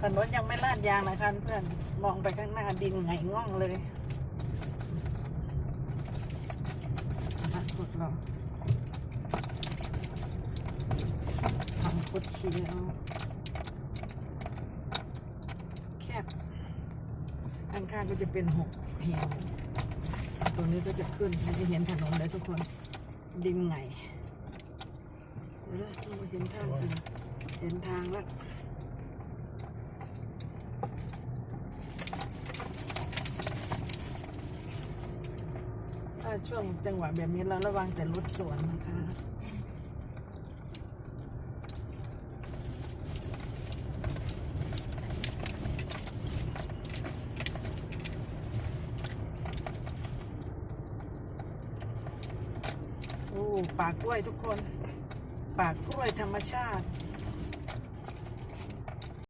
ถนนยังไม่ลาดยางนะคะเพื่อนมองไปข้างหน้าดินไงง่องเลยพัดกุดรอทำกุดเขียวแคบข้างๆก็จะเป็นหกแหวตรงนี้ก็จะขึ้นจะเห็นถนนเลยทุกคน ดินไงเดี๋ยวนะเราเห็นทางเห็นทางแล้วาช่วงจังหวะแบบนี้เราระวังแต่รถสวนนะคะโอ้ป่ากล้วยทุกคน ป่ากล้วยธรรมชาติ